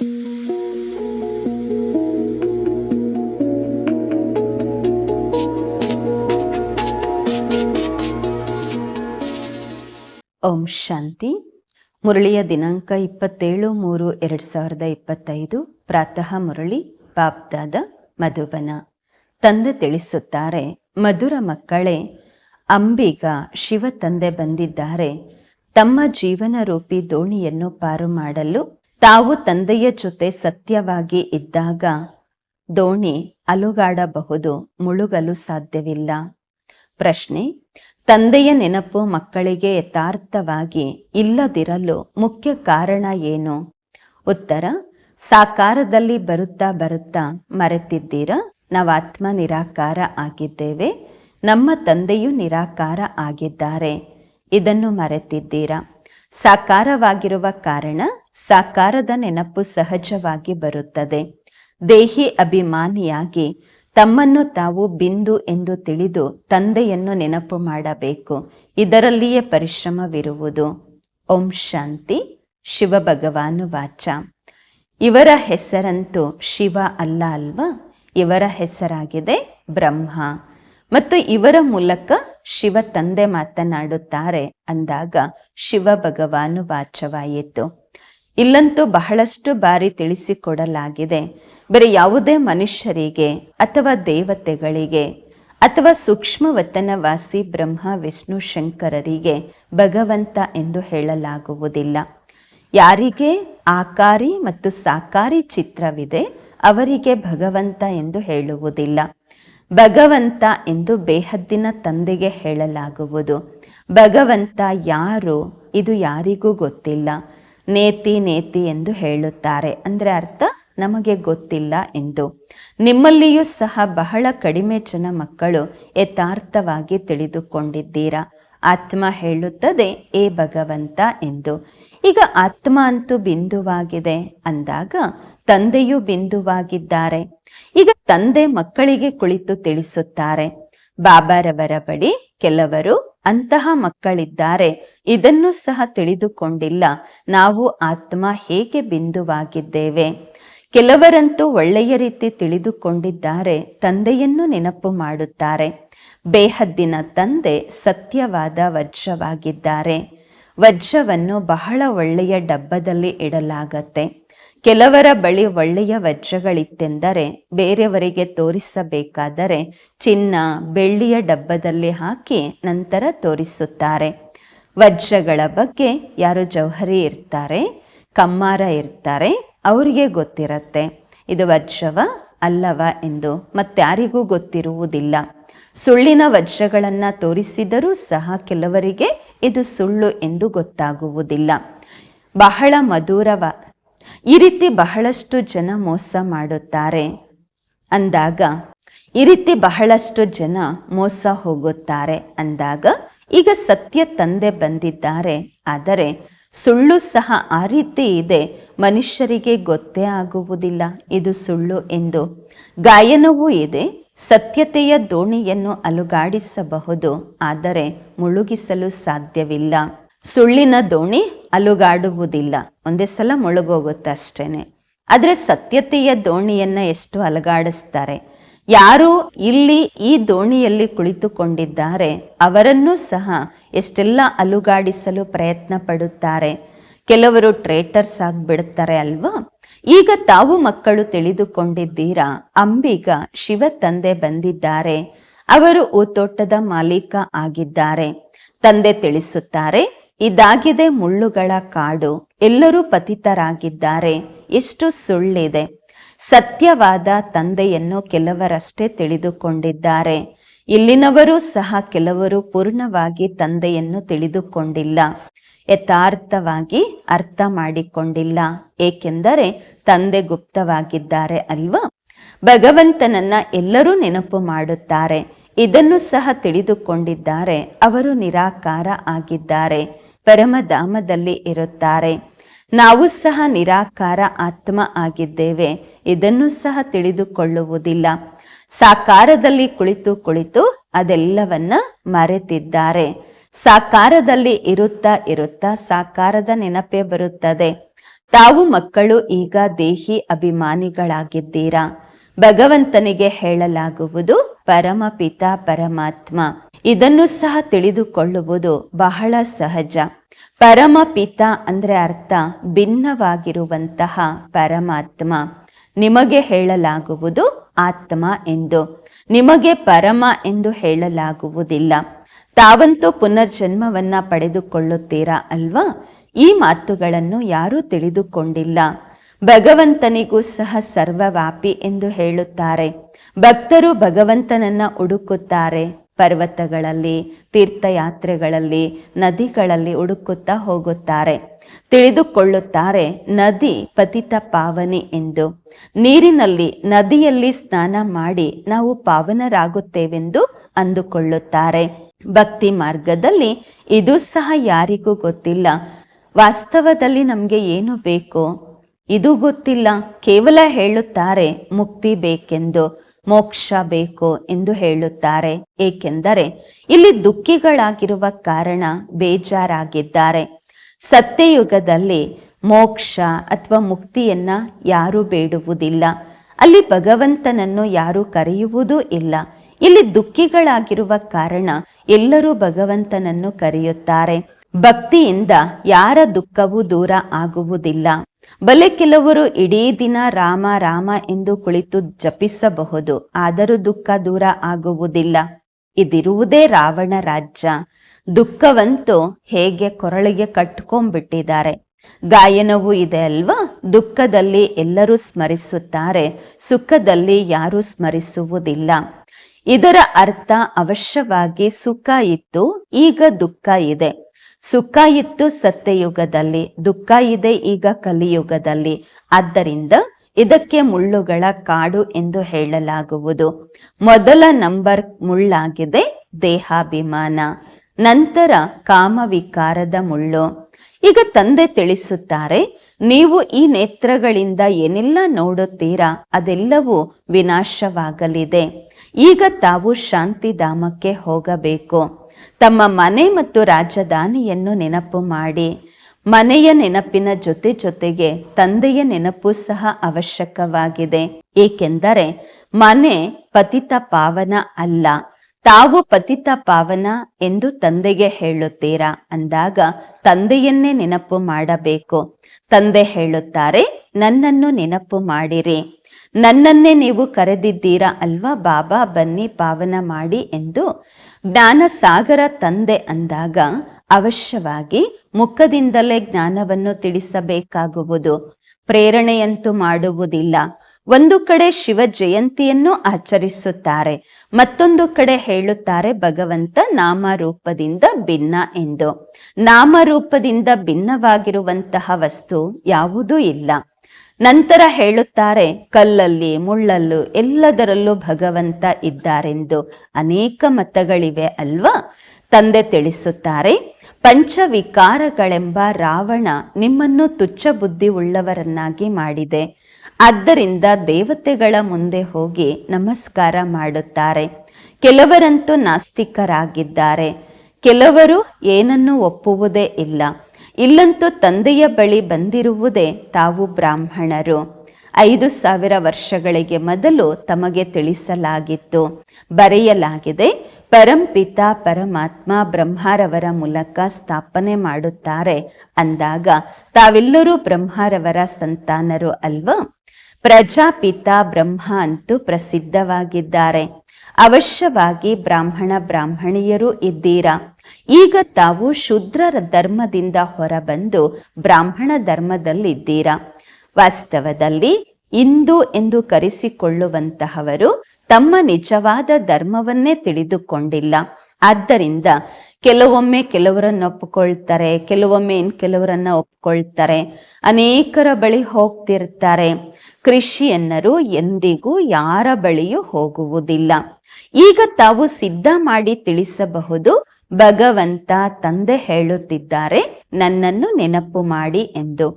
ಓಂ ಶಾಂತಿ. ಮುರಳಿಯ ದಿನಾಂಕ ಇಪ್ಪತ್ತೇಳು ಮೂರು ಎರಡು ಸಾವಿರದ ಇಪ್ಪತ್ತೈದು. ಪ್ರಾತಃ ಮುರಳಿ ಬಾಬ್ದಾದ ಮಧುಬನ. ತಂದೆ ತಿಳಿಸುತ್ತಾರೆ, ಮಧುರ ಮಕ್ಕಳೇ, ಅಂಬಿಗ ಶಿವ ತಂದೆ ಬಂದಿದ್ದಾರೆ. ತಮ್ಮ ಜೀವನ ರೂಪಿ ದೋಣಿಯನ್ನು ಪಾರು ಮಾಡಲು ತಾವು ತಂದೆಯ ಜೊತೆ ಸತ್ಯವಾಗಿ ಇದ್ದಾಗ ದೋಣಿ ಅಲುಗಾಡಬಹುದು, ಮುಳುಗಲು ಸಾಧ್ಯವಿಲ್ಲ. ಪ್ರಶ್ನೆ, ತಂದೆಯ ನೆನಪು ಮಕ್ಕಳಿಗೆ ಯಥಾರ್ಥವಾಗಿ ಇಲ್ಲದಿರಲು ಮುಖ್ಯ ಕಾರಣ ಏನು? ಉತ್ತರ, ಸಾಕಾರದಲ್ಲಿ ಬರುತ್ತಾ ಬರುತ್ತಾ ಮರೆತಿದ್ದೀರಾ? ನಾವು ಆತ್ಮ ನಿರಾಕಾರ ಆಗಿದ್ದೇವೆ, ನಮ್ಮ ತಂದೆಯೂ ನಿರಾಕಾರ ಆಗಿದ್ದಾರೆ, ಇದನ್ನು ಮರೆತಿದ್ದೀರಾ? ಸಾಕಾರವಾಗಿರುವ ಕಾರಣ ಸಾಕಾರದ ನೆನಪು ಸಹಜವಾಗಿ ಬರುತ್ತದೆ. ದೇಹಿ ಅಭಿಮಾನಿಯಾಗಿ ತಮ್ಮನ್ನು ತಾವು ಬಿಂದು ಎಂದು ತಿಳಿದು ತಂದೆಯನ್ನು ನೆನಪು ಮಾಡಬೇಕು. ಇದರಲ್ಲಿಯೇ ಪರಿಶ್ರಮವಿರುವುದು. ಓಂ ಶಾಂತಿ. ಶಿವ ಭಗವಾನು ವಾಚ. ಇವರ ಹೆಸರಂತೂ ಶಿವ ಅಲ್ಲ ಅಲ್ವಾ? ಇವರ ಹೆಸರಾಗಿದೆ ಬ್ರಹ್ಮ. ಮತ್ತು ಇವರ ಮೂಲಕ ಶಿವ ತಂದೆ ಮಾತನಾಡುತ್ತಾರೆ ಅಂದಾಗ ಶಿವ ಭಗವಾನು ವಾಚವಾಯಿತು. ಇಲ್ಲಂತೂ ಬಹಳಷ್ಟು ಬಾರಿ ತಿಳಿಸಿಕೊಡಲಾಗಿದೆ. ಬರೀ ಯಾವುದೇ ಮನುಷ್ಯರಿಗೆ ಅಥವಾ ದೇವತೆಗಳಿಗೆ ಅಥವಾ ಸೂಕ್ಷ್ಮವತನವಾಸಿ ಬ್ರಹ್ಮ, ವಿಷ್ಣು, ಶಂಕರರಿಗೆ ಭಗವಂತ ಎಂದು ಹೇಳಲಾಗುವುದಿಲ್ಲ. ಯಾರಿಗೆ ಆಕಾರಿ ಮತ್ತು ಸಾಕಾರಿ ಚಿತ್ರವಿದೆ ಅವರಿಗೆ ಭಗವಂತ ಎಂದು ಹೇಳುವುದಿಲ್ಲ. ಭಗವಂತ ಎಂದು ಬೇಹದ್ದಿನ ತಂದೆಗೆ ಹೇಳಲಾಗುವುದು. ಭಗವಂತ ಯಾರು? ಇದು ಯಾರಿಗೂ ಗೊತ್ತಿಲ್ಲ. ನೇತಿ ನೇತಿ ಎಂದು ಹೇಳುತ್ತಾರೆ. ಅಂದರೆ ಅರ್ಥ? ನಮಗೆ ಗೊತ್ತಿಲ್ಲ ಎಂದು. ನಿಮ್ಮಲ್ಲಿಯೂ ಸಹ ಬಹಳ ಕಡಿಮೆ ಜನ ಮಕ್ಕಳು ಯಥಾರ್ಥವಾಗಿ ತಿಳಿದುಕೊಂಡಿದ್ದೀರಾ? ಆತ್ಮ ಹೇಳುತ್ತದೆ, ಏ ಭಗವಂತ ಎಂದು. ಈಗ ಆತ್ಮ ಅಂತೂ ಬಿಂದುವಾಗಿದೆ ಅಂದಾಗ ತಂದೆಯೂ ಬಿಂದುವಾಗಿದ್ದಾರೆ. ಈಗ ತಂದೆ ಮಕ್ಕಳಿಗೆ ಕುಳಿತು ತಿಳಿಸುತ್ತಾರೆ. ಬಾಬಾರವರ ಬಳಿ ಕೆಲವರು ಅಂತಹ ಮಕ್ಕಳಿದ್ದಾರೆ. ಇದನ್ನು ಸಹ ತಿಳಿದುಕೊಂಡಿಲ್ಲ. ನಾವು ಆತ್ಮ ಹೇಗೆ ಬಿಂದುವಾಗಿದ್ದೇವೆ? ಕೆಲವರಂತೂ ಒಳ್ಳೆಯ ರೀತಿ ತಿಳಿದುಕೊಂಡಿದ್ದಾರೆ. ತಂದೆಯನ್ನು ನೆನಪು ಮಾಡುತ್ತಾರೆ. ಬೇಹದ್ದಿನ ತಂದೆ ಸತ್ಯವಾದ ವಜ್ರವಾಗಿದ್ದಾರೆ. ವಜ್ರವನ್ನು ಬಹಳ ಒಳ್ಳೆಯ ಡಬ್ಬದಲ್ಲಿ ಇಡಲಾಗತ್ತೆ. ಕೆಲವರ ಬಳಿ ಒಳ್ಳೆಯ ವಜ್ರಗಳಿತ್ತೆಂದರೆ ಬೇರೆಯವರಿಗೆ ತೋರಿಸಬೇಕಾದರೆ ಚಿನ್ನ ಬೆಳ್ಳಿಯ ಡಬ್ಬದಲ್ಲಿ ಹಾಕಿ ನಂತರ ತೋರಿಸುತ್ತಾರೆ. ವಜ್ರಗಳ ಬಗ್ಗೆ ಯಾರು ಜೌಹರಿ ಇರ್ತಾರೆ? ಕಮ್ಮಾರ ಇರ್ತಾರೆ? ಅವರಿಗೆ ಗೊತ್ತಿರತ್ತೆ. ಇದು ವಜ್ರವ ಅಲ್ಲವ ಎಂದು ಮತ್ತಾರಿಗೂ ಗೊತ್ತಿರುವುದಿಲ್ಲ. ಸುಳ್ಳಿನ ವಜ್ರಗಳನ್ನು ತೋರಿಸಿದರೂ ಸಹ ಕೆಲವರಿಗೆ ಇದು ಸುಳ್ಳು ಎಂದು ಗೊತ್ತಾಗುವುದಿಲ್ಲ. ಬಹಳ ಮಧುರವ ಈ ರೀತಿ ಬಹಳಷ್ಟು ಜನ ಮೋಸ ಮಾಡುತ್ತಾರೆ. ಅಂದಾಗ, ಈ ರೀತಿ ಬಹಳಷ್ಟು ಜನ ಮೋಸ ಹೋಗುತ್ತಾರೆ. ಅಂದಾಗ, ಈಗ ಸತ್ಯ ತಂದೆ ಬಂದಿದ್ದಾರೆ. ಆದರೆ, ಸುಳ್ಳು ಸಹ ಆ ರೀತಿ ಇದೆ. ಮನುಷ್ಯರಿಗೆ ಗೊತ್ತೇ ಆಗುವುದಿಲ್ಲ. ಇದು ಸುಳ್ಳು ಎಂದು ಗಾಯನವೂ ಇದೆ. ಸತ್ಯತೆಯ ದೋಣಿಯನ್ನು ಅಲುಗಾಡಿಸಬಹುದು. ಆದರೆ, ಮುಳುಗಿಸಲು ಸಾಧ್ಯವಿಲ್ಲ. ಸುಳ್ಳಿನ ದೋಣಿ ಅಲುಗಾಡುವುದಿಲ್ಲ. ಒಂದೇ ಸಲ ಮುಳುಗೋಗುತ್ತಷ್ಟೇನೆ ಆದರೆ ಸತ್ಯತೆಯ ದೋಣಿಯನ್ನ ಎಷ್ಟು ಅಲುಗಾಡಿಸ್ತಾರೆ? ಯಾರು ಇಲ್ಲಿ ಈ ದೋಣಿಯಲ್ಲಿ ಕುಳಿತುಕೊಂಡಿದ್ದಾರೆ, ಅವರನ್ನೂ ಸಹ ಎಷ್ಟೆಲ್ಲ ಅಲುಗಾಡಿಸಲು ಪ್ರಯತ್ನ ಪಡುತ್ತಾರೆ? ಕೆಲವರು ಟ್ರೇಟರ್ಸ್ ಆಗಿಬಿಡುತ್ತಾರೆ ಅಲ್ವಾ? ಈಗ ತಾವು ಮಕ್ಕಳು ತಿಳಿದುಕೊಂಡಿದ್ದೀರಾ? ಅಂಬಿಗ ಶಿವ ತಂದೆ ಬಂದಿದ್ದಾರೆ. ಅವರು ಊತೋಟದ ಮಾಲೀಕ ಆಗಿದ್ದಾರೆ. ತಂದೆ ತಿಳಿಸುತ್ತಾರೆ ಇದಾಗಿದೆ ಮುಳ್ಳುಗಳ ಕಾಡು. ಎಲ್ಲರೂ ಪತಿತರಾಗಿದ್ದಾರೆ. ಎಷ್ಟು ಸುಳ್ಳಿದೆ. ಸತ್ಯವಾದ ತಂದೆಯನ್ನು ಕೆಲವರಷ್ಟೇ ತಿಳಿದುಕೊಂಡಿದ್ದಾರೆ. ಇಲ್ಲಿನವರು ಸಹ ಕೆಲವರು ಪೂರ್ಣವಾಗಿ ತಂದೆಯನ್ನು ತಿಳಿದುಕೊಂಡಿಲ್ಲ. ಯಥಾರ್ಥವಾಗಿ ಅರ್ಥ ಮಾಡಿಕೊಂಡಿಲ್ಲ. ಏಕೆಂದರೆ ತಂದೆ ಗುಪ್ತವಾಗಿದ್ದಾರೆ ಅಲ್ವಾ? ಭಗವಂತನನ್ನ ಎಲ್ಲರೂ ನೆನಪು ಮಾಡುತ್ತಾರೆ. ಇದನ್ನು ಸಹ ತಿಳಿದುಕೊಂಡಿದ್ದಾರೆ. ಅವರು ನಿರಾಕಾರ ಆಗಿದ್ದಾರೆ. ಪರಮಧಾಮದಲ್ಲಿ ಇರುತ್ತಾರೆ. ನಾವು ಸಹ ನಿರಾಕಾರ ಆತ್ಮ ಆಗಿದ್ದೇವೆ. ಇದನ್ನು ಸಹ ತಿಳಿದುಕೊಳ್ಳುವುದಿಲ್ಲ. ಸಾಕಾರದಲ್ಲಿ ಕುಳಿತು ಕುಳಿತು ಅದೆಲ್ಲವನ್ನ ಮರೆತಿದ್ದಾರೆ. ಸಾಕಾರದಲ್ಲಿ ಇರುತ್ತಾ ಇರುತ್ತಾ ಸಾಕಾರದ ನೆನಪೇ ಬರುತ್ತದೆ. ತಾವು ಮಕ್ಕಳು, ಈಗ ದೇಹಿ ಅಭಿಮಾನಿಗಳಾಗಿದ್ದೀರಾ? ಭಗವಂತನಿಗೆ ಹೇಳಲಾಗುವುದು ಪರಮಪಿತ ಪರಮಾತ್ಮ. ಇದನ್ನು ಸಹ ತಿಳಿದುಕೊಳ್ಳುವುದು ಬಹಳ ಸಹಜ. ಪರಮಪಿತ ಅಂದ್ರೆ ಅರ್ಥ ಭಿನ್ನವಾಗಿರುವಂತಹ ಪರಮಾತ್ಮ. ನಿಮಗೆ ಹೇಳಲಾಗುವುದು ಆತ್ಮ ಎಂದು. ನಿಮಗೆ ಪರಮ ಎಂದು ಹೇಳಲಾಗುವುದಿಲ್ಲ. ತಾವಂತೂ ಪುನರ್ಜನ್ಮವನ್ನ ಪಡೆದುಕೊಳ್ಳುತ್ತೀರಾ ಅಲ್ವಾ? ಈ ಮಾತುಗಳನ್ನು ಯಾರೂ ತಿಳಿದುಕೊಂಡಿಲ್ಲ. ಭಗವಂತನಿಗೂ ಸಹ ಸರ್ವವ್ಯಾಪಿ ಎಂದು ಹೇಳುತ್ತಾರೆ. ಭಕ್ತರು ಭಗವಂತನನ್ನ ಹುಡುಕುತ್ತಾರೆ. ಪರ್ವತಗಳಲ್ಲಿ, ತೀರ್ಥಯಾತ್ರೆಗಳಲ್ಲಿ, ನದಿಗಳಲ್ಲಿ ಹುಡುಕುತ್ತಾ ಹೋಗುತ್ತಾರೆ. ತಿಳಿದುಕೊಳ್ಳುತ್ತಾರೆ, ನದಿ ಪತಿತ ಪಾವನಿ ಎಂದು. ನೀರಿನಲ್ಲಿ, ನದಿಯಲ್ಲಿ ಸ್ನಾನ ಮಾಡಿ ನಾವು ಪಾವನರಾಗುತ್ತೇವೆಂದು ಅಂದುಕೊಳ್ಳುತ್ತಾರೆ. ಭಕ್ತಿ ಮಾರ್ಗದಲ್ಲಿ ಇದು ಸಹ ಯಾರಿಗೂ ಗೊತ್ತಿಲ್ಲ. ವಾಸ್ತವದಲ್ಲಿ ನಮಗೆ ಏನು ಬೇಕು? ಇದು ಗೊತ್ತಿಲ್ಲ. ಕೇವಲ ಹೇಳುತ್ತಾರೆ, ಮುಕ್ತಿ ಬೇಕೆಂದು. ಮೋಕ್ಷ ಬೇಕು ಎಂದು ಹೇಳುತ್ತಾರೆ. ಏಕೆಂದರೆ ಇಲ್ಲಿ ದುಃಖಿಗಳಾಗಿರುವ ಕಾರಣ ಬೇಜಾರಾಗಿದ್ದಾರೆ. ಸತ್ಯಯುಗದಲ್ಲಿ ಮೋಕ್ಷ ಅಥವಾ ಮುಕ್ತಿಯನ್ನ ಯಾರೂ ಬೇಡುವುದಿಲ್ಲ. ಅಲ್ಲಿ ಭಗವಂತನನ್ನು ಯಾರೂ ಕರೆಯುವುದೂ ಇಲ್ಲ. ಇಲ್ಲಿ ದುಃಖಿಗಳಾಗಿರುವ ಕಾರಣ ಎಲ್ಲರೂ ಭಗವಂತನನ್ನು ಕರೆಯುತ್ತಾರೆ. ಭಕ್ತಿಯಿಂದ ಯಾರ ದುಃಖವೂ ದೂರ ಆಗುವುದಿಲ್ಲ. ಬಲೆ ಕೆಲವರು ಇಡೀ ದಿನ ರಾಮ ರಾಮ ಎಂದು ಕುಳಿತು ಜಪಿಸಬಹುದು, ಆದರೂ ದುಃಖ ದೂರ ಆಗುವುದಿಲ್ಲ. ಇದಿರುವುದೇ ರಾವಣ ರಾಜ್ಯ. ದುಃಖವಂತೂ ಹೇಗೆ ಕೊರಳಿಗೆ ಕಟ್ಕೊಂಡ್ಬಿಟ್ಟಿದ್ದಾರೆ. ಗಾಯನವೂ ಇದೆ ಅಲ್ವಾ? ದುಃಖದಲ್ಲಿ ಎಲ್ಲರೂ ಸ್ಮರಿಸುತ್ತಾರೆ, ಸುಖದಲ್ಲಿ ಯಾರೂ ಸ್ಮರಿಸುವುದಿಲ್ಲ. ಇದರ ಅರ್ಥ ಅವಶ್ಯವಾಗಿ ಸುಖ ಇತ್ತು, ಈಗ ದುಃಖ ಇದೆ. ಸುಖ ಇತ್ತು ಸತ್ಯಯುಗದಲ್ಲಿ, ದುಃಖ ಇದೆ ಈಗ ಕಲಿಯುಗದಲ್ಲಿ. ಆದ್ದರಿಂದ ಇದಕ್ಕೆ ಮುಳ್ಳುಗಳ ಕಾಡು ಎಂದು ಹೇಳಲಾಗುವುದು. ಮೊದಲ ನಂಬರ್ ಮುಳ್ಳಾಗಿದೆ ದೇಹಾಭಿಮಾನ, ನಂತರ ಕಾಮವಿಕಾರದ ಮುಳ್ಳು. ಈಗ ತಂದೆ ತಿಳಿಸುತ್ತಾರೆ, ನೀವು ಈ ನೇತ್ರಗಳಿಂದ ಏನೆಲ್ಲ ನೋಡುತ್ತೀರಾ ಅದೆಲ್ಲವೂ ವಿನಾಶವಾಗಲಿದೆ. ಈಗ ತಾವು ಶಾಂತಿಧಾಮಕ್ಕೆ ಹೋಗಬೇಕು. ತಮ್ಮ ಮನೆ ಮತ್ತು ರಾಜಧಾನಿಯನ್ನು ನೆನಪು ಮಾಡಿ. ಮನೆಯ ನೆನಪಿನ ಜೊತೆ ಜೊತೆಗೆ ತಂದೆಯ ನೆನಪು ಸಹ ಅವಶ್ಯಕವಾಗಿದೆ. ಏಕೆಂದರೆ ಮನೆ ಪತಿತ ಪಾವನ ಅಲ್ಲ. ತಾವು ಪತಿತ ಪಾವನ ಎಂದು ತಂದೆಗೆ ಹೇಳುತ್ತೀರಾ? ಅಂದಾಗ ತಂದೆಯನ್ನೇ ನೆನಪು ಮಾಡಬೇಕು. ತಂದೆ ಹೇಳುತ್ತಾರೆ, ನನ್ನನ್ನು ನೆನಪು ಮಾಡಿರಿ. ನನ್ನನ್ನೇ ನೀವು ಕರೆದಿದ್ದೀರಾ ಅಲ್ವಾ? ಬಾಬಾ ಬನ್ನಿ ಪಾವನ ಮಾಡಿ ಎಂದು ಜ್ಞಾನ ಸಾಗರ ತಂದೆ ಅಂದಾಗ ಅವಶ್ಯವಾಗಿ ಮುಖದಿಂದಲೇ ಜ್ಞಾನವನ್ನು ತಿಳಿಸಬೇಕಾಗುವುದು. ಪ್ರೇರಣೆಯಂತೂ ಮಾಡುವುದಿಲ್ಲ. ಒಂದು ಕಡೆ ಶಿವ ಜಯಂತಿಯನ್ನು ಆಚರಿಸುತ್ತಾರೆ, ಮತ್ತೊಂದು ಕಡೆ ಹೇಳುತ್ತಾರೆ ಭಗವಂತ ನಾಮರೂಪದಿಂದ ಭಿನ್ನ ಎಂದು. ನಾಮರೂಪದಿಂದ ಭಿನ್ನವಾಗಿರುವಂತಹ ವಸ್ತು ಯಾವುದೂ ಇಲ್ಲ. ನಂತರ ಹೇಳುತ್ತಾರೆ, ಕಲ್ಲಲ್ಲಿ, ಮುಳ್ಳಲ್ಲೂ ಎಲ್ಲದರಲ್ಲೂ ಭಗವಂತ ಇದ್ದಾರೆಂದು ಅನೇಕ ಮತಗಳಿವೆ ಅಲ್ವಾ? ತಂದೆ ತಿಳಿಸುತ್ತಾರೆ, ಪಂಚವಿಕಾರಗಳೆಂಬ ರಾವಣ ನಿಮ್ಮನ್ನು ತುಚ್ಛ ಬುದ್ಧಿ ಉಳ್ಳವರನ್ನಾಗಿ ಮಾಡಿದೆ. ಆದ್ದರಿಂದ ದೇವತೆಗಳ ಮುಂದೆ ಹೋಗಿ ನಮಸ್ಕಾರ ಮಾಡುತ್ತಾರೆ. ಕೆಲವರಂತೂ ನಾಸ್ತಿಕರಾಗಿದ್ದಾರೆ. ಕೆಲವರು ಏನನ್ನೂ ಒಪ್ಪುವುದೇ ಇಲ್ಲ. ಇಲ್ಲಂತೂ ತಂದೆಯ ಬಳಿ ಬಂದಿರುವುದೇ ತಾವು ಬ್ರಾಹ್ಮಣರು. ಐದು ಸಾವಿರ ವರ್ಷಗಳಿಗೆ ಮೊದಲು ತಮಗೆ ತಿಳಿಸಲಾಗಿತ್ತು. ಬರೆಯಲಾಗಿದೆ ಪರಂಪಿತ ಪರಮಾತ್ಮ ಬ್ರಹ್ಮರವರ ಮೂಲಕ ಸ್ಥಾಪನೆ ಮಾಡುತ್ತಾರೆ ಅಂದಾಗ, ತಾವೆಲ್ಲರೂ ಬ್ರಹ್ಮರವರ ಸಂತಾನರು ಅಲ್ವಾ? ಪ್ರಜಾಪಿತ ಬ್ರಹ್ಮ ಅಂತೂ ಪ್ರಸಿದ್ಧವಾಗಿದ್ದಾರೆ. ಅವಶ್ಯವಾಗಿ ಬ್ರಾಹ್ಮಣ ಬ್ರಾಹ್ಮಣಿಯರು ಇದ್ದೀರಾ? ಈಗ ತಾವು ಶುದ್ರರ ಧರ್ಮದಿಂದ ಹೊರಬಂದು ಬ್ರಾಹ್ಮಣ ಧರ್ಮದಲ್ಲಿದ್ದೀರಾ? ವಾಸ್ತವದಲ್ಲಿ ಇಂದು ಎಂದು ಕರೆಸಿಕೊಳ್ಳುವಂತಹವರು ತಮ್ಮ ನಿಜವಾದ ಧರ್ಮವನ್ನೇ ತಿಳಿದುಕೊಂಡಿಲ್ಲ. ಆದ್ದರಿಂದ ಕೆಲವೊಮ್ಮೆ ಕೆಲವರನ್ನ ಒಪ್ಪಿಕೊಳ್ತಾರೆ, ಕೆಲವೊಮ್ಮೆ ಇನ್ ಕೆಲವರನ್ನ ಒಪ್ಕೊಳ್ತಾರೆ ಅನೇಕರ ಬಳಿ ಹೋಗ್ತಿರ್ತಾರೆ. ಕ್ರಿಶ್ಚಿಯನ್ನರು ಎಂದಿಗೂ ಯಾರ ಬಳಿಯೂ ಹೋಗುವುದಿಲ್ಲ. ಈಗ ತಾವು ಸಿದ್ಧ ಮಾಡಿ ತಿಳಿಸಬಹುದು ಭಗವಂತ ತಂದೆ ಹೇಳುತ್ತಿದ್ದಾರೆ, ನನ್ನನ್ನು ನೆನಪು ಮಾಡಿ ಎಂದು.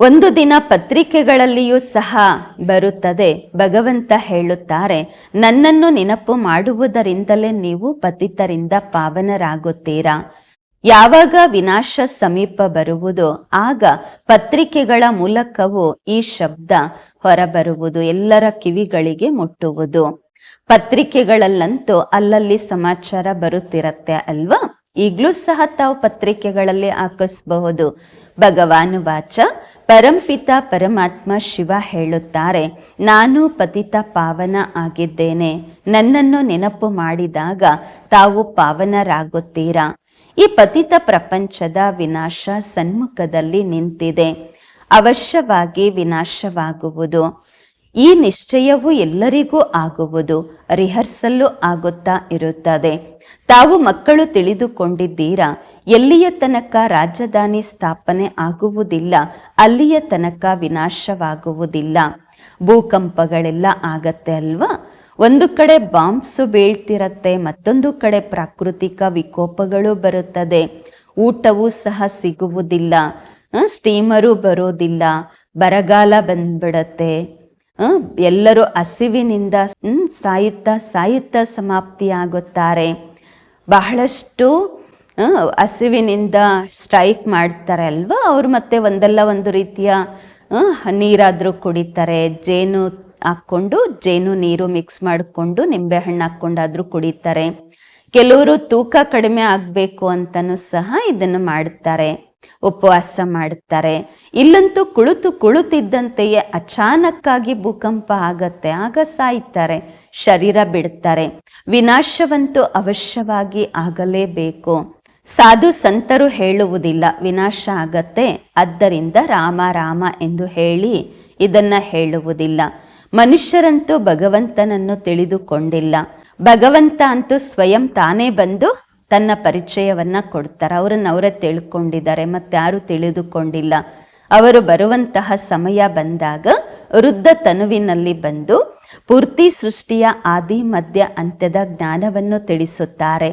ಒಂದು ದಿನ ಪತ್ರಿಕೆಗಳಲ್ಲಿಯೂ ಸಹ ಬರುತ್ತದೆ, ಭಗವಂತ ಹೇಳುತ್ತಾರೆ, ನನ್ನನ್ನು ನೆನಪು ಮಾಡುವುದರಿಂದಲೇ ನೀವು ಪತಿತರಿಂದ ಪಾವನರಾಗುತ್ತೀರಾ? ಯಾವಾಗ ವಿನಾಶ ಸಮೀಪ ಬರುವುದು, ಆಗ ಪತ್ರಿಕೆಗಳ ಮೂಲಕವೂ ಈ ಶಬ್ದ ಹೊರಬರುವುದು, ಎಲ್ಲರ ಕಿವಿಗಳಿಗೆ ಮುಟ್ಟುವುದು. ಪತ್ರಿಕೆಗಳಲ್ಲಂತೂ ಅಲ್ಲಲ್ಲಿ ಸಮಾಚಾರ ಬರುತ್ತಿರತ್ತೆ ಅಲ್ವಾ? ಈಗಲೂ ಸಹ ತಾವು ಪತ್ರಿಕೆಗಳಲ್ಲಿ ಹಾಕಿಸಬಹುದು. ಭಗವಾನು ವಾಚ ಪರಂಪಿತ ಪರಮಾತ್ಮ ಶಿವ ಹೇಳುತ್ತಾರೆ, ನಾನು ಪತಿತ ಪಾವನ ಆಗಿದ್ದೇನೆ. ನನ್ನನ್ನು ನೆನಪು ಮಾಡಿದಾಗ ತಾವು ಪಾವನರಾಗುತ್ತೀರಾ? ಈ ಪತಿತ ಪ್ರಪಂಚದ ವಿನಾಶ ಸನ್ಮುಖದಲ್ಲಿ ನಿಂತಿದೆ. ಅವಶ್ಯವಾಗಿ ವಿನಾಶವಾಗುವುದು. ಈ ನಿಶ್ಚಯವು ಎಲ್ಲರಿಗೂ ಆಗುವುದು, ರಿಹರ್ಸಲ್ಲು ಆಗುತ್ತಾ ಇರುತ್ತದೆ. ತಾವು ಮಕ್ಕಳು ತಿಳಿದುಕೊಂಡಿದ್ದೀರಾ? ಎಲ್ಲಿಯ ತನಕ ರಾಜಧಾನಿ ಸ್ಥಾಪನೆ ಆಗುವುದಿಲ್ಲ, ಅಲ್ಲಿಯ ತನಕ ವಿನಾಶವಾಗುವುದಿಲ್ಲ. ಭೂಕಂಪಗಳೆಲ್ಲ ಆಗತ್ತೆ ಅಲ್ವಾ? ಒಂದು ಕಡೆ ಬಾಂಬ್ಸು ಬೀಳ್ತಿರತ್ತೆ, ಮತ್ತೊಂದು ಕಡೆ ಪ್ರಾಕೃತಿಕ ವಿಕೋಪಗಳು ಬರುತ್ತದೆ. ಊಟವೂ ಸಹ ಸಿಗುವುದಿಲ್ಲ. ಸ್ಟೀಮರು ಬರೋದಿಲ್ಲ. ಬರಗಾಲ ಬಂದ್ಬಿಡತ್ತೆ. ಎಲ್ಲರೂ ಹಸಿವಿನಿಂದ ಸಾಯುತ್ತಾ ಸಾಯುತ್ತಾ ಸಮಾಪ್ತಿಯಾಗುತ್ತಾರೆ. ಬಹಳಷ್ಟು ಹಸಿವಿನಿಂದ ಸ್ಟ್ರೈಕ್ ಮಾಡ್ತಾರೆ ಅಲ್ವಾ? ಅವರು ಮತ್ತೆ ಒಂದಲ್ಲ ಒಂದು ರೀತಿಯ ನೀರಾದರೂ ಕುಡಿತಾರೆ. ಜೇನು ಹಾಕ್ಕೊಂಡು, ಜೇನು, ನೀರು ಮಿಕ್ಸ್ ಮಾಡಿಕೊಂಡು ನಿಂಬೆಹಣ್ಣು ಹಾಕ್ಕೊಂಡಾದರೂ ಕುಡಿತಾರೆ. ಕೆಲವರು ತೂಕ ಕಡಿಮೆ ಆಗಬೇಕು ಅಂತಲೂ ಸಹ ಇದನ್ನು ಮಾಡ್ತಾರೆ. ಉಪವಾಸ ಮಾಡುತ್ತಾರೆ ಇಲ್ಲಂತೂ ಕುಳಿತು ಕುಳಿತಿದ್ದಂತೆಯೇ ಅಚಾನಕ್ಕಾಗಿ ಭೂಕಂಪ ಆಗತ್ತೆ, ಆಗ ಸಾಯ್ತಾರೆ, ಶರೀರ ಬಿಡುತ್ತಾರೆ ವಿನಾಶವಂತೂ ಅವಶ್ಯವಾಗಿ ಆಗಲೇಬೇಕು. ಸಾಧು ಸಂತರು ಹೇಳುವುದಿಲ್ಲ, ವಿನಾಶ ಆಗತ್ತೆ, ಆದ್ದರಿಂದ ರಾಮ ರಾಮ ಎಂದು ಹೇಳಿ ಇದನ್ನ ಹೇಳುವುದಿಲ್ಲ. ಮನುಷ್ಯರಂತೂ ಭಗವಂತನನ್ನು ತಿಳಿದುಕೊಂಡಿಲ್ಲ. ಭಗವಂತ ಅಂತೂ ಸ್ವಯಂ ತಾನೇ ಬಂದು ತನ್ನ ಪರಿಚಯವನ್ನ ಕೊಡ್ತಾರೆ. ಅವರನ್ನು ಅವರೇ ತಿಳ್ಕೊಂಡಿದ್ದಾರೆ ಮತ್ತಾರು ತಿಳಿದುಕೊಂಡಿಲ್ಲ. ಅವರು ಬರುವಂತಹ ಸಮಯ ಬಂದಾಗ ವೃದ್ಧ ತನುವಿನಲ್ಲಿ ಬಂದು ಪೂರ್ತಿ ಸೃಷ್ಟಿಯ ಆದಿ, ಮಧ್ಯ, ಅಂತ್ಯದ ಜ್ಞಾನವನ್ನು ತಿಳಿಸುತ್ತಾರೆ.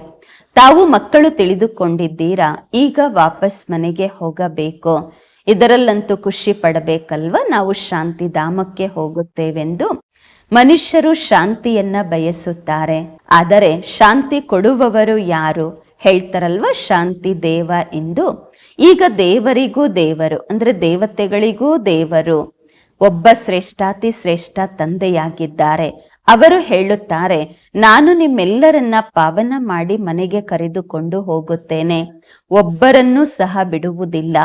ತಾವು ಮಕ್ಕಳು ತಿಳಿದುಕೊಂಡಿದ್ದೀರಾ? ಈಗ ವಾಪಸ್ ಮನೆಗೆ ಹೋಗಬೇಕು. ಇದರಲ್ಲಂತೂ ಖುಷಿ ಪಡಬೇಕಲ್ವ? ನಾವು ಶಾಂತಿ ಧಾಮಕ್ಕೆ ಹೋಗುತ್ತೇವೆಂದು ಮನುಷ್ಯರು ಶಾಂತಿಯನ್ನ ಬಯಸುತ್ತಾರೆ. ಆದರೆ ಶಾಂತಿ ಕೊಡುವವರು ಯಾರು? ಹೇಳ್ತಾರಲ್ವಾ, ಶಾಂತಿ ದೇವ ಎಂದು. ಈಗ ದೇವರಿಗೂ ದೇವರು, ಅಂದ್ರೆ ದೇವತೆಗಳಿಗೂ ದೇವರು. ಒಬ್ಬ ಶ್ರೇಷ್ಠಾತಿ, ಶ್ರೇಷ್ಠ ತಂದೆಯಾಗಿದ್ದಾರೆ. ಅವರು ಹೇಳುತ್ತಾರೆ, ನಾನು ನಿಮ್ಮೆಲ್ಲರನ್ನ ಪಾವನ ಮಾಡಿ ಮನೆಗೆ ಕರೆದುಕೊಂಡು ಹೋಗುತ್ತೇನೆ. ಒಬ್ಬರನ್ನೂ ಸಹ ಬಿಡುವುದಿಲ್ಲ.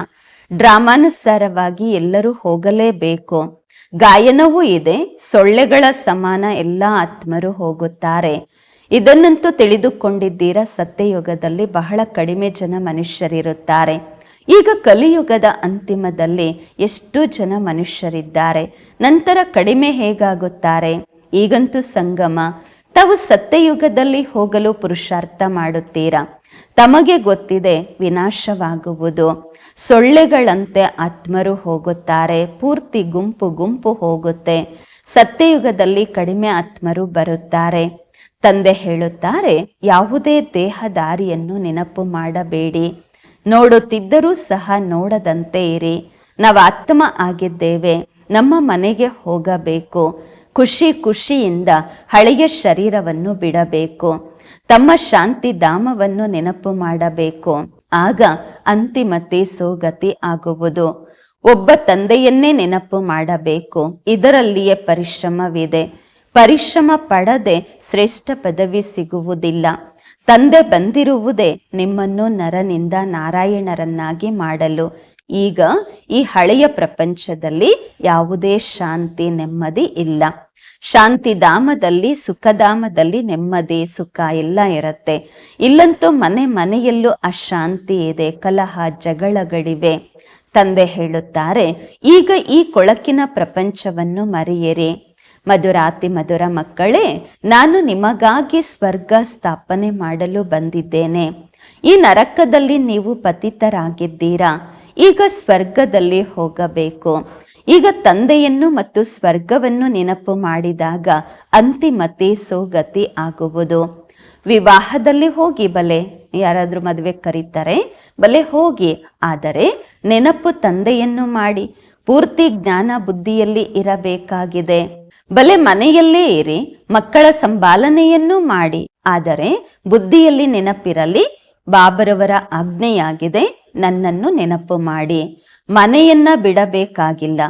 ಡ್ರಾಮಾನುಸಾರವಾಗಿ ಎಲ್ಲರೂ ಹೋಗಲೇಬೇಕು. ಗಾಯನವೂ ಇದೆ, ಸೊಳ್ಳೆಗಳ ಸಮಾನ ಎಲ್ಲ ಆತ್ಮರು ಹೋಗುತ್ತಾರೆ. ಇದನ್ನಂತೂ ತಿಳಿದುಕೊಂಡಿದ್ದೀರಾ? ಸತ್ಯಯುಗದಲ್ಲಿ ಬಹಳ ಕಡಿಮೆ ಜನ ಮನುಷ್ಯರಿರುತ್ತಾರೆ. ಈಗ ಕಲಿಯುಗದ ಅಂತಿಮದಲ್ಲಿ ಎಷ್ಟು ಜನ ಮನುಷ್ಯರಿದ್ದಾರೆ. ನಂತರ ಕಡಿಮೆ ಹೇಗಾಗುತ್ತಾರೆ? ಈಗಂತೂ ಸಂಗಮ. ತಾವು ಸತ್ಯಯುಗದಲ್ಲಿ ಹೋಗಲು ಪುರುಷಾರ್ಥ ಮಾಡುತ್ತೀರಾ? ತಮಗೆ ಗೊತ್ತಿದೆ, ವಿನಾಶವಾಗುವುದು. ಸೊಳ್ಳೆಗಳಂತೆ ಆತ್ಮರು ಹೋಗುತ್ತಾರೆ, ಪೂರ್ತಿ ಗುಂಪು ಗುಂಪು ಹೋಗುತ್ತೆ. ಸತ್ಯಯುಗದಲ್ಲಿ ಕಡಿಮೆ ಆತ್ಮರು ಬರುತ್ತಾರೆ. ತಂದೆ ಹೇಳುತ್ತಾರೆ, ಯಾವುದೇ ದೇಹದಾರಿಯನ್ನು ನೆನಪು ಮಾಡಬೇಡಿ. ನೋಡುತ್ತಿದ್ದರೂ ಸಹ ನೋಡದಂತೆ ಇರಿ. ನಾವು ಆತ್ಮ ಆಗಿದ್ದೇವೆ, ನಮ್ಮ ಮನೆಗೆ ಹೋಗಬೇಕು. ಖುಷಿ ಖುಷಿಯಿಂದ ಹಳೆಯ ಶರೀರವನ್ನು ಬಿಡಬೇಕು. ತಮ್ಮ ಶಾಂತಿ ಧಾಮವನ್ನು ನೆನಪು ಮಾಡಬೇಕು. ಆಗ ಅಂತಿಮತೆ ಸೋಗತಿ ಆಗುವುದು. ಒಬ್ಬ ತಂದೆಯನ್ನೇ ನೆನಪು ಮಾಡಬೇಕು. ಇದರಲ್ಲಿಯೇ ಪರಿಶ್ರಮವಿದೆ. ಪರಿಶ್ರಮ ಪಡದೆ ಶ್ರೇಷ್ಠ ಪದವಿ ಸಿಗುವುದಿಲ್ಲ. ತಂದೆ ಬಂದಿರುವುದೇ ನಿಮ್ಮನ್ನು ನರನಿಂದ ನಾರಾಯಣರನ್ನಾಗಿ ಮಾಡಲು. ಈಗ ಈ ಹಳೆಯ ಪ್ರಪಂಚದಲ್ಲಿ ಯಾವುದೇ ಶಾಂತಿ ನೆಮ್ಮದಿ ಇಲ್ಲ. ಶಾಂತಿಧಾಮದಲ್ಲಿ ಸುಖಧಾಮದಲ್ಲಿ ನೆಮ್ಮದಿ, ಸುಖ ಎಲ್ಲ ಇರುತ್ತೆ. ಇಲ್ಲಂತೂ ಮನೆ ಮನೆಯಲ್ಲೂ ಅಶಾಂತಿ ಇದೆ, ಕಲಹ, ಜಗಳಗಳಿವೆ. ತಂದೆ ಹೇಳುತ್ತಾರೆ, ಈಗ ಈ ಕೊಳಕಿನ ಪ್ರಪಂಚವನ್ನು ಮರೆಯಿರಿ. ಮಧುರಾತಿ ಮಧುರ ಮಕ್ಕಳೇ, ನಾನು ನಿಮಗಾಗಿ ಸ್ವರ್ಗ ಸ್ಥಾಪನೆ ಮಾಡಲು ಬಂದಿದ್ದೇನೆ. ಈ ನರಕದಲ್ಲಿ ನೀವು ಪತಿತರಾಗಿದ್ದೀರಾ? ಈಗ ಸ್ವರ್ಗದಲ್ಲಿ ಹೋಗಬೇಕು. ಈಗ ತಂದೆಯನ್ನು ಮತ್ತು ಸ್ವರ್ಗವನ್ನು ನೆನಪು ಮಾಡಿದಾಗ ಅಂತಿಮತೆ ಸೋಗತಿ ಆಗುವುದು. ವಿವಾಹದಲ್ಲಿ ಹೋಗಿ ಬಲೆ, ಯಾರಾದ್ರೂ ಮದುವೆ ಕರೀತಾರೆ, ಬಲೆ ಹೋಗಿ. ಆದರೆ ನೆನಪು ತಂದೆಯನ್ನು ಮಾಡಿ, ಪೂರ್ತಿ ಜ್ಞಾನ ಬುದ್ಧಿಯಲ್ಲಿ ಇರಬೇಕಾಗಿದೆ. ಬಲೆ ಮನೆಯಲ್ಲೇ ಇರಿ, ಮಕ್ಕಳ ಸಂಭಾಲನೆಯನ್ನೂ ಮಾಡಿ. ಆದರೆ ಬುದ್ಧಿಯಲ್ಲಿ ನೆನಪಿರಲಿ, ಬಾಬರವರ ಆಜ್ಞೆಯಾಗಿದೆ, ನನ್ನನ್ನು ನೆನಪು ಮಾಡಿ. ಮನೆಯನ್ನ ಬಿಡಬೇಕಾಗಿಲ್ಲ.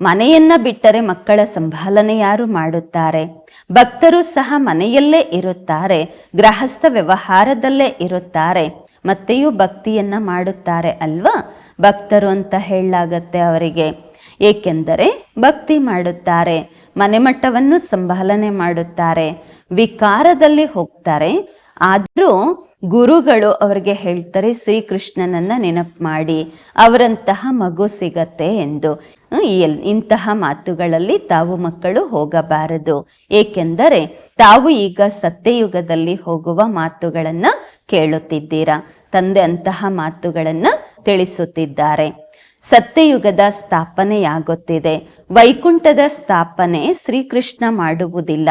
ಮನೆಯನ್ನ ಬಿಟ್ಟರೆ ಮಕ್ಕಳ ಸಂಭಾಲನೆ ಯಾರು ಮಾಡುತ್ತಾರೆ? ಭಕ್ತರು ಸಹ ಮನೆಯಲ್ಲೇ ಇರುತ್ತಾರೆ, ಗೃಹಸ್ಥ ವ್ಯವಹಾರದಲ್ಲೇ ಇರುತ್ತಾರೆ, ಮತ್ತೆಯೂ ಭಕ್ತಿಯನ್ನ ಮಾಡುತ್ತಾರೆ ಅಲ್ವಾ? ಭಕ್ತರು ಅಂತ ಹೇಳಲಾಗತ್ತೆ ಅವರಿಗೆ. ಏಕೆಂದರೆ ಭಕ್ತಿ ಮಾಡುತ್ತಾರೆ. ಮನೆ ಮಟ್ಟವನ್ನು ಸಂಭಾಲನೆ ಮಾಡುತ್ತಾರೆ, ವಿಕಾರದಲ್ಲಿ ಹೋಗ್ತಾರೆ. ಆದರೂ ಗುರುಗಳು ಅವರಿಗೆ ಹೇಳ್ತಾರೆ, ಶ್ರೀಕೃಷ್ಣನನ್ನ ನೆನಪು ಮಾಡಿ, ಅವರಂತಹ ಮಗು ಸಿಗತ್ತೆ ಎಂದು. ಎಲ್- ಇಂತಹ ಮಾತುಗಳಲ್ಲಿ ತಾವು ಮಕ್ಕಳು ಹೋಗಬಾರದು. ಏಕೆಂದರೆ ತಾವು ಈಗ ಸತ್ಯಯುಗದಲ್ಲಿ ಹೋಗುವ ಮಾತುಗಳನ್ನ ಕೇಳುತ್ತಿದ್ದೀರಾ. ತಂದೆ ಅಂತಹ ಮಾತುಗಳನ್ನ ತಿಳಿಸುತ್ತಿದ್ದಾರೆ. ಸತ್ಯಯುಗದ ಸ್ಥಾಪನೆಯಾಗುತ್ತಿದೆ. ವೈಕುಂಠದ ಸ್ಥಾಪನೆ ಶ್ರೀಕೃಷ್ಣ ಮಾಡುವುದಿಲ್ಲ.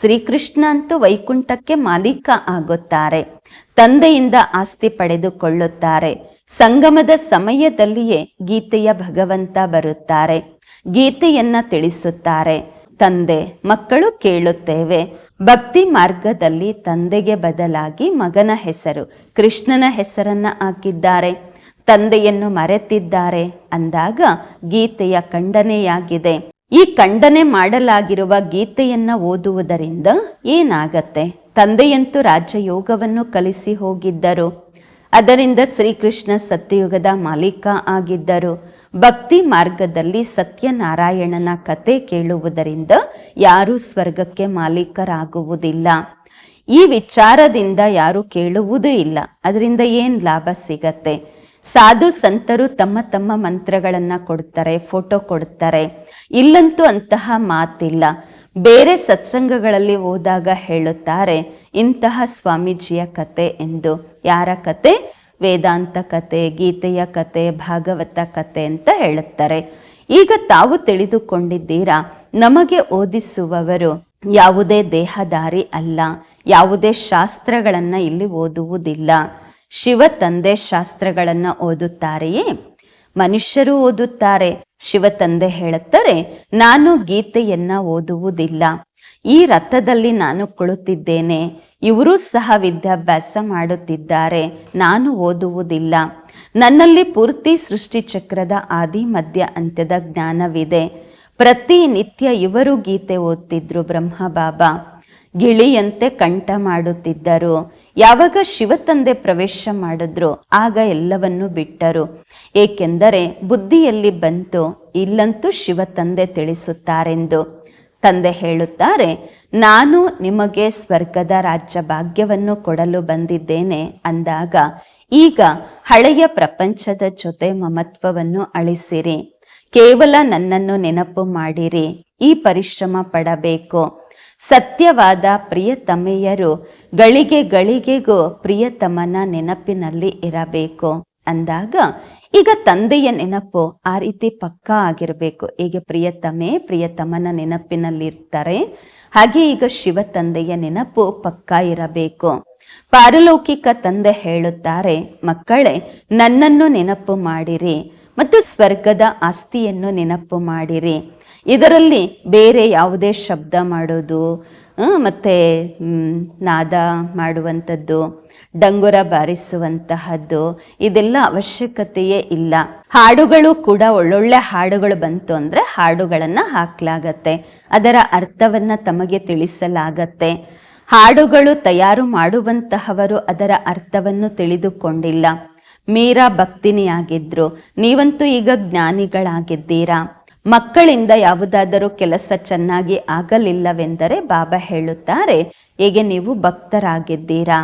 ಶ್ರೀಕೃಷ್ಣ ಅಂತೂ ವೈಕುಂಠಕ್ಕೆ ಮಾಲೀಕ ಆಗುತ್ತಾರೆ. ತಂದೆಯಿಂದ ಆಸ್ತಿ ಪಡೆದುಕೊಳ್ಳುತ್ತಾರೆ. ಸಂಗಮದ ಸಮಯದಲ್ಲಿಯೇ ಗೀತೆಯ ಭಗವಂತ ಬರುತ್ತಾರೆ. ಗೀತೆಯನ್ನ ತಿಳಿಸುತ್ತಾರೆ. ತಂದೆ, ಮಕ್ಕಳು ಕೇಳುತ್ತೇವೆ. ಭಕ್ತಿ ಮಾರ್ಗದಲ್ಲಿ ತಂದೆಗೆ ಬದಲಾಗಿ ಮಗನ ಹೆಸರು ಕೃಷ್ಣನ ಹೆಸರನ್ನ ಹಾಕಿದ್ದಾರೆ. ತಂದೆಯನ್ನು ಮರೆತಿದ್ದಾರೆ ಅಂದಾಗ ಗೀತೆಯ ಖಂಡನೆಯಾಗಿದೆ. ಈ ಖಂಡನೆ ಮಾಡಲಾಗಿರುವ ಗೀತೆಯನ್ನ ಓದುವುದರಿಂದ ಏನಾಗತ್ತೆ? ತಂದೆಯಂತೂ ರಾಜಯೋಗವನ್ನು ಕಲಿಸಿ ಹೋಗಿದ್ದರು. ಅದರಿಂದ ಶ್ರೀಕೃಷ್ಣ ಸತ್ಯಯುಗದ ಮಾಲೀಕ ಆಗಿದ್ದರು. ಭಕ್ತಿ ಮಾರ್ಗದಲ್ಲಿ ಸತ್ಯನಾರಾಯಣನ ಕತೆ ಕೇಳುವುದರಿಂದ ಯಾರೂ ಸ್ವರ್ಗಕ್ಕೆ ಮಾಲೀಕರಾಗುವುದಿಲ್ಲ. ಈ ವಿಚಾರದಿಂದ ಯಾರು ಕೇಳುವುದೂ ಇಲ್ಲ. ಅದರಿಂದ ಏನ್ ಲಾಭ ಸಿಗತ್ತೆ? ಸಾಧು ಸಂತರು ತಮ್ಮ ತಮ್ಮ ಮಂತ್ರಗಳನ್ನ ಕೊಡ್ತಾರೆ ಫೋಟೋ ಕೊಡ್ತಾರೆ. ಇಲ್ಲಂತೂ ಅಂತಹ ಮಾತಿಲ್ಲ. ಬೇರೆ ಸತ್ಸಂಗಗಳಲ್ಲಿ ಹೋದಾಗ ಹೇಳುತ್ತಾರೆ, ಇಂತಹ ಸ್ವಾಮೀಜಿಯ ಕತೆ ಎಂದು. ಯಾರ ಕತೆ? ವೇದಾಂತ ಕತೆ, ಗೀತೆಯ ಕತೆ, ಭಾಗವತ ಕತೆ ಅಂತ ಹೇಳುತ್ತಾರೆ. ಈಗ ತಾವು ತಿಳಿದುಕೊಂಡಿದ್ದೀರಾ, ನಮಗೆ ಓದಿಸುವವರು ಯಾವುದೇ ದೇಹದಾರಿ ಅಲ್ಲ, ಯಾವುದೇ ಶಾಸ್ತ್ರಗಳನ್ನ ಇಲ್ಲಿ ಓದುವುದಿಲ್ಲ. ಶಿವ ತಂದೆ ಶಾಸ್ತ್ರಗಳನ್ನ ಓದುತ್ತಾರೆಯೇ? ಮನುಷ್ಯರು ಓದುತ್ತಾರೆ. ಶಿವ ತಂದೆ ಹೇಳುತ್ತಾರೆ, ನಾನು ಗೀತೆಯನ್ನ ಓದುವುದಿಲ್ಲ. ಈ ರಥದಲ್ಲಿ ನಾನು ಕುಳಿತಿದ್ದೇನೆ. ಇವರು ಸಹ ವಿದ್ಯಾಭ್ಯಾಸ ಮಾಡುತ್ತಿದ್ದಾರೆ. ನಾನು ಓದುವುದಿಲ್ಲ. ನನ್ನಲ್ಲಿ ಪೂರ್ತಿ ಸೃಷ್ಟಿ ಚಕ್ರದ ಆದಿ, ಮಧ್ಯ, ಅಂತ್ಯದ ಜ್ಞಾನವಿದೆ. ಪ್ರತಿ ನಿತ್ಯ ಇವರು ಗೀತೆ ಓದ್ತಿದ್ರು ಬ್ರಹ್ಮ ಬಾಬಾ. ಗಿಳಿಯಂತೆ ಕಂಠ ಮಾಡುತ್ತಿದ್ದರು. ಯಾವಾಗ ಶಿವತಂದೆ ಪ್ರವೇಶ ಮಾಡಿದ್ರು ಆಗ ಎಲ್ಲವನ್ನೂ ಬಿಟ್ಟರು. ಏಕೆಂದರೆ ಬುದ್ಧಿಯಲ್ಲಿ ಬಂತು, ಇಲ್ಲಂತೂ ಶಿವತಂದೆ ತಿಳಿಸುತ್ತಾರೆಂದು. ತಂದೆ ಹೇಳುತ್ತಾರೆ, ನಾನು ನಿಮಗೆ ಸ್ವರ್ಗದ ರಾಜ್ಯ ಭಾಗ್ಯವನ್ನು ಕೊಡಲು ಬಂದಿದ್ದೇನೆ ಅಂದಾಗ, ಈಗ ಹಳೆಯ ಪ್ರಪಂಚದ ಜೊತೆ ಮಮತ್ವವನ್ನು ಅಳಿಸಿರಿ. ಕೇವಲ ನನ್ನನ್ನು ನೆನಪು ಮಾಡಿರಿ. ಈ ಪರಿಶ್ರಮ ಪಡಬೇಕು. ಸತ್ಯವಾದ ಪ್ರಿಯತಮೆಯರು ಗಳಿಗೆ ಗಳಿಗೆಗೂ ಪ್ರಿಯತಮನ ನೆನಪಿನಲ್ಲಿ ಇರಬೇಕು. ಅಂದಾಗ ಈಗ ತಂದೆಯ ನೆನಪು ಆ ರೀತಿ ಪಕ್ಕಾ ಆಗಿರಬೇಕು. ಈಗ ಪ್ರಿಯತಮೆ, ಪ್ರಿಯತಮನ ನೆನಪಿನಲ್ಲಿರ್ತಾರೆ. ಹಾಗೆ ಈಗ ಶಿವ ತಂದೆಯ ನೆನಪು ಪಕ್ಕಾ ಇರಬೇಕು. ಪಾರಲೌಕಿಕ ತಂದೆ ಹೇಳುತ್ತಾರೆ, ಮಕ್ಕಳೇ, ನನ್ನನ್ನು ನೆನಪು ಮಾಡಿರಿ ಮತ್ತು ಸ್ವರ್ಗದ ಆಸ್ತಿಯನ್ನು ನೆನಪು ಮಾಡಿರಿ. ಇದರಲ್ಲಿ ಬೇರೆ ಯಾವುದೇ ಶಬ್ದ ಮಾಡೋದು ಮತ್ತೆ ನಾದ ಮಾಡುವಂಥದ್ದು, ಡಂಗುರ ಬಾರಿಸುವಂತಹದ್ದು, ಇದೆಲ್ಲ ಅವಶ್ಯಕತೆಯೇ ಇಲ್ಲ. ಹಾಡುಗಳು ಕೂಡ ಒಳ್ಳೊಳ್ಳೆ ಹಾಡುಗಳು ಬಂತು ಅಂದರೆ ಹಾಡುಗಳನ್ನು ಹಾಕಲಾಗತ್ತೆ. ಅದರ ಅರ್ಥವನ್ನು ತಮಗೆ ತಿಳಿಸಲಾಗತ್ತೆ. ಹಾಡುಗಳು ತಯಾರು ಮಾಡುವಂತಹವರು ಅದರ ಅರ್ಥವನ್ನು ತಿಳಿದುಕೊಂಡಿಲ್ಲ. ಮೀರಾ ಭಕ್ತಿನಿಯಾಗಿದ್ರು. ನೀವಂತೂ ಈಗ ಜ್ಞಾನಿಗಳಾಗಿದ್ದೀರಾ? ಮಕ್ಕಳಿಂದ ಯಾವುದಾದರೂ ಕೆಲಸ ಚೆನ್ನಾಗಿ ಆಗಲಿಲ್ಲವೆಂದರೆ ಬಾಬಾ ಹೇಳುತ್ತಾರೆ, ಹೇಗೆ ನೀವು ಭಕ್ತರಾಗಿದ್ದೀರಾ?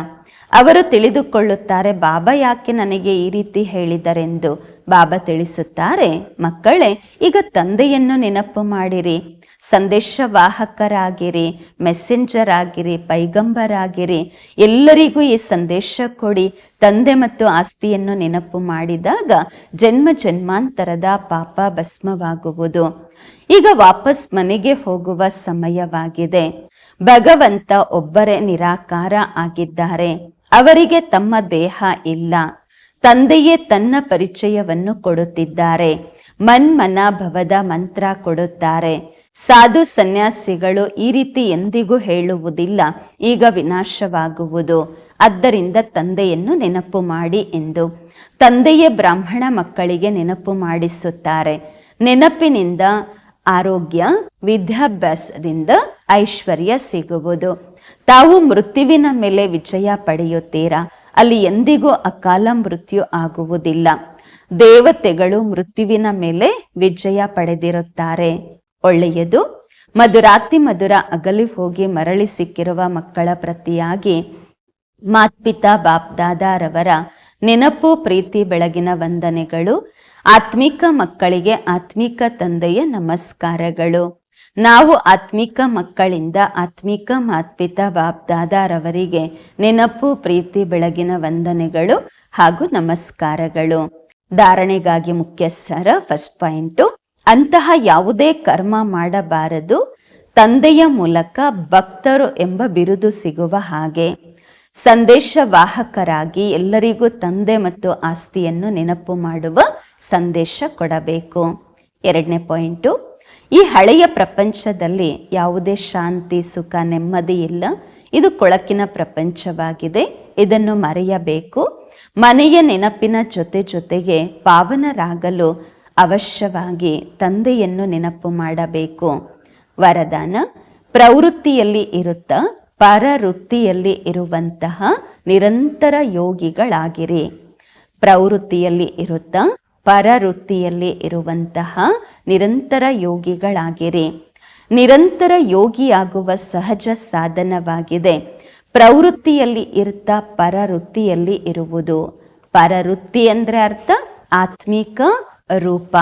ಅವರು ತಿಳಿದುಕೊಳ್ಳುತ್ತಾರೆ, ಬಾಬಾ ಯಾಕೆ ನನಗೆ ಈ ರೀತಿ ಹೇಳಿದರೆಂದು? ಬಾಬಾ ತಿಳಿಸುತ್ತಾರೆ, ಮಕ್ಕಳೇ, ಈಗ ತಂದೆಯನ್ನು ನೆನಪು ಮಾಡಿರಿ. ಸಂದೇಶವಾಹಕರಾಗಿರಿ ಮೆಸೆಂಜರ್ ಆಗಿರಿ, ಪೈಗಂಬರಾಗಿರಿ. ಎಲ್ಲರಿಗೂ ಈ ಸಂದೇಶ ಕೊಡಿ. ತಂದೆ ಮತ್ತು ಆಸ್ತಿಯನ್ನು ನೆನಪು ಮಾಡಿದಾಗ ಜನ್ಮ ಜನ್ಮಾಂತರದ ಪಾಪ ಭಸ್ಮವಾಗುವುದು. ಈಗ ವಾಪಸ್ ಮನೆಗೆ ಹೋಗುವ ಸಮಯವಾಗಿದೆ. ಭಗವಂತ ಒಬ್ಬರೇ ನಿರಾಕಾರ ಆಗಿದ್ದಾರೆ. ಅವರಿಗೆ ತಮ್ಮ ದೇಹ ಇಲ್ಲ. ತಂದೆಯೇ ತನ್ನ ಪರಿಚಯವನ್ನು ಕೊಡುತ್ತಿದ್ದಾರೆ. ಮನ್ಮನ ಭವದ ಮಂತ್ರ ಕೊಡುತ್ತಾರೆ. ಸಾಧು ಸನ್ಯಾಸಿಗಳು ಈ ರೀತಿ ಎಂದಿಗೂ ಹೇಳುವುದಿಲ್ಲ, ಈಗ ವಿನಾಶವಾಗುವುದು. ಆದ್ದರಿಂದ ತಂದೆಯನ್ನು ನೆನಪು ಮಾಡಿ ಎಂದು ತಂದೆಯೇ ಬ್ರಾಹ್ಮಣ ಮಕ್ಕಳಿಗೆ ನೆನಪು ಮಾಡಿಸುತ್ತಾರೆ. ನೆನಪಿನಿಂದ ಆರೋಗ್ಯ, ವಿದ್ಯಾಭ್ಯಾಸದಿಂದ ಐಶ್ವರ್ಯ ಸಿಗುವುದು. ತಾವು ಮೃತ್ಯುವಿನ ಮೇಲೆ ವಿಜಯ ಪಡೆಯುತ್ತೀರಾ? ಅಲ್ಲಿ ಎಂದಿಗೂ ಅಕಾಲ ಮೃತ್ಯು ಆಗುವುದಿಲ್ಲ. ದೇವತೆಗಳು ಮೃತ್ಯುವಿನ ಮೇಲೆ ವಿಜಯ ಪಡೆದಿರುತ್ತಾರೆ. ಒಳ್ಳೆಯದು, ಮಧುರಾತಿ ಮಧುರ ಅಗಲಿ ಹೋಗಿ ಮರಳಿ ಸಿಕ್ಕಿರುವ ಮಕ್ಕಳ ಪ್ರತಿಯಾಗಿ ಮಾತ್ಪಿತಾ ಬಾಪ್ದಾದಾರವರ ನೆನಪು ಪ್ರೀತಿ ಬೆಳಗಿನ ವಂದನೆಗಳು, ಆತ್ಮಿಕ ಮಕ್ಕಳಿಗೆ ಆತ್ಮಿಕ ತಂದೆಯ ನಮಸ್ಕಾರಗಳು. ನಾವು ಆತ್ಮಿಕ ಮಕ್ಕಳಿಂದ ಆತ್ಮಿಕ ಮಾತ್ಪಿತ ಬಾಬ್ದಾದಾರವರಿಗೆ ನೆನಪು, ಪ್ರೀತಿ, ಬೆಳಗಿನ ವಂದನೆಗಳು ಹಾಗೂ ನಮಸ್ಕಾರಗಳು. ಧಾರಣೆಗಾಗಿ ಮುಖ್ಯ ಸರ ಫಸ್ಟ್ ಪಾಯಿಂಟು ಅಂತಹ ಯಾವುದೇ ಕರ್ಮ ಮಾಡಬಾರದು. ತಂದೆಯ ಮೂಲಕ ಭಕ್ತರು ಎಂಬ ಬಿರುದು ಸಿಗುವ ಹಾಗೆ. ಸಂದೇಶವಾಹಕರಾಗಿ ಎಲ್ಲರಿಗೂ ತಂದೆ ಮತ್ತು ಆಸ್ತಿಯನ್ನು ನೆನಪು ಮಾಡುವ ಸಂದೇಶ ಕೊಡಬೇಕು. ಎರಡನೇ ಪಾಯಿಂಟು ಈ ಹಳೆಯ ಪ್ರಪಂಚದಲ್ಲಿ ಯಾವುದೇ ಶಾಂತಿ, ಸುಖ, ನೆಮ್ಮದಿ ಇಲ್ಲ. ಇದು ಕೊಳಕಿನ ಪ್ರಪಂಚವಾಗಿದೆ. ಇದನ್ನು ಮರೆಯಬೇಕು. ಮನೆಯ ನೆನಪಿನ ಜೊತೆ ಜೊತೆಗೆ ಪಾವನರಾಗಲು ಅವಶ್ಯವಾಗಿ ತಂದೆಯನ್ನು ನೆನಪು ಮಾಡಬೇಕು. ವರದಾನ, ಪ್ರವೃತ್ತಿಯಲ್ಲಿ ಇರುತ್ತ, ಪರವೃತ್ತಿಯಲ್ಲಿ ಇರುವಂತಹ ನಿರಂತರ ಯೋಗಿಗಳಾಗಿರಿ. ಪ್ರವೃತ್ತಿಯಲ್ಲಿ ಇರುತ್ತಾ ಪರವೃತ್ತಿಯಲ್ಲಿ ಇರುವಂತಹ ನಿರಂತರ ಯೋಗಿಗಳಾಗಿರಿ. ನಿರಂತರ ಯೋಗಿಯಾಗುವ ಸಹಜ ಸಾಧನವಾಗಿದೆ. ಪ್ರವೃತ್ತಿಯಲ್ಲಿ ಇರ್ತಾ ಪರವೃತ್ತಿಯಲ್ಲಿ ಇರುವುದು. ಪರವೃತ್ತಿ ಅಂದ್ರೆ ಅರ್ಥ ಆತ್ಮಿಕ ರೂಪ.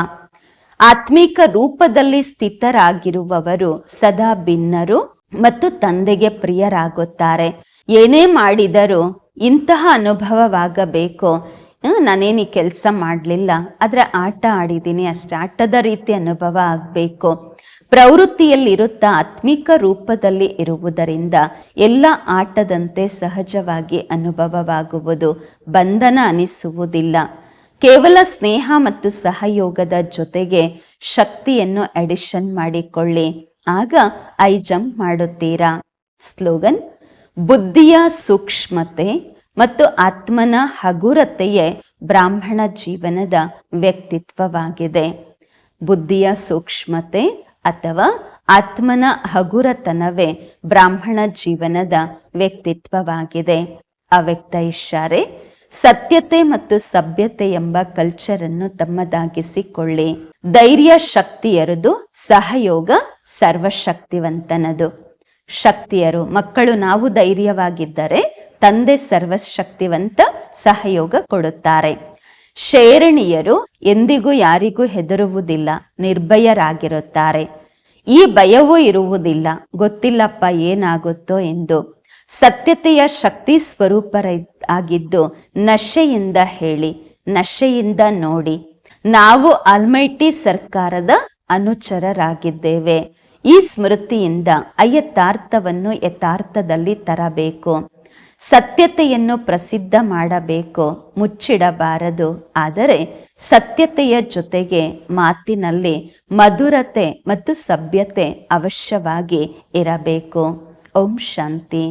ಆತ್ಮಿಕ ರೂಪದಲ್ಲಿ ಸ್ಥಿತರಾಗಿರುವವರು ಸದಾ ಭಿನ್ನರು ಮತ್ತು ತಂದೆಗೆ ಪ್ರಿಯರಾಗುತ್ತಾರೆ. ಏನೇ ಮಾಡಿದರೂ ಇಂತಹ ಅನುಭವವಾಗಬೇಕು. ನಾನೇನು ಈ ಕೆಲಸ ಮಾಡಲಿಲ್ಲ. ಆದರೆ ಆಟ ಆಡಿದ್ದೀನಿ. ಅಷ್ಟೇ ಆಟದ ರೀತಿ ಅನುಭವ ಆಗಬೇಕು. ಪ್ರವೃತ್ತಿಯಲ್ಲಿರುತ್ತಾ ಆತ್ಮಿಕ ರೂಪದಲ್ಲಿ ಇರುವುದರಿಂದ ಎಲ್ಲ ಆಟದಂತೆ ಸಹಜವಾಗಿ ಅನುಭವವಾಗುವುದು, ಬಂಧನ ಅನಿಸುವುದಿಲ್ಲ. ಕೇವಲ ಸ್ನೇಹ ಮತ್ತು ಸಹಯೋಗದ ಜೊತೆಗೆ ಶಕ್ತಿಯನ್ನು ಅಡಿಷನ್ ಮಾಡಿಕೊಳ್ಳಿ. ಆಗ ಐ ಜಂಪ್ ಮಾಡುತ್ತೀರಾ? ಸ್ಲೋಗನ್ ಬುದ್ಧಿಯ ಸೂಕ್ಷ್ಮತೆ ಮತ್ತು ಆತ್ಮನ ಹಗುರತೆಯೇ ಬ್ರಾಹ್ಮಣ ಜೀವನದ ವ್ಯಕ್ತಿತ್ವವಾಗಿದೆ. ಬುದ್ಧಿಯ ಸೂಕ್ಷ್ಮತೆ ಅಥವಾ ಆತ್ಮನ ಹಗುರತನವೇ ಬ್ರಾಹ್ಮಣ ಜೀವನದ ವ್ಯಕ್ತಿತ್ವವಾಗಿದೆ. ಅವ್ಯಕ್ತ ಇಷ್ಯಾರೆ ಸತ್ಯತೆ ಮತ್ತು ಸಭ್ಯತೆ ಎಂಬ ಕಲ್ಚರ್ ಅನ್ನು ತಮ್ಮದಾಗಿಸಿಕೊಳ್ಳಿ. ಧೈರ್ಯ ಶಕ್ತಿಯರದು ಸಹಯೋಗ ಸರ್ವಶಕ್ತಿವಂತನದು. ಶಕ್ತಿಯರು ಮಕ್ಕಳು ನಾವು ಧೈರ್ಯವಾಗಿದ್ದರೆ ತಂದೆ ಸರ್ವಶಕ್ತಿವಂತ ಸಹಯೋಗ ಕೊಡುತ್ತಾರೆ. ಶೇರಣಿಯರು ಎಂದಿಗೂ ಯಾರಿಗೂ ಹೆದರುವುದಿಲ್ಲ, ನಿರ್ಭಯರಾಗಿರುತ್ತಾರೆ. ಈ ಭಯವೂ ಇರುವುದಿಲ್ಲ, ಗೊತ್ತಿಲ್ಲಪ್ಪ ಏನಾಗುತ್ತೋ ಎಂದು. ಸತ್ಯತೆಯ ಶಕ್ತಿ ಸ್ವರೂಪರ ಆಗಿದ್ದು ನಶೆಯಿಂದ ಹೇಳಿ, ನಶೆಯಿಂದ ನೋಡಿ. ನಾವು ಅಲ್ಮೈಟಿ ಸರ್ಕಾರದ ಅನುಚರರಾಗಿದ್ದೇವೆ. ಈ ಸ್ಮೃತಿಯಿಂದ ಅಯಥಾರ್ಥವನ್ನು ಯಥಾರ್ಥದಲ್ಲಿ ತರಬೇಕು. ಸತ್ಯತೆಯನ್ನು ಪ್ರಸಿದ್ಧ ಮಾಡಬೇಕು, ಮುಚ್ಚಿಡಬಾರದು. ಆದರೆ ಸತ್ಯತೆಯ ಜೊತೆಗೆ ಮಾತಿನಲ್ಲಿ ಮಧುರತೆ ಮತ್ತು ಸಭ್ಯತೆ ಅವಶ್ಯವಾಗಿ ಇರಬೇಕು. ಓಂ ಶಾಂತಿ.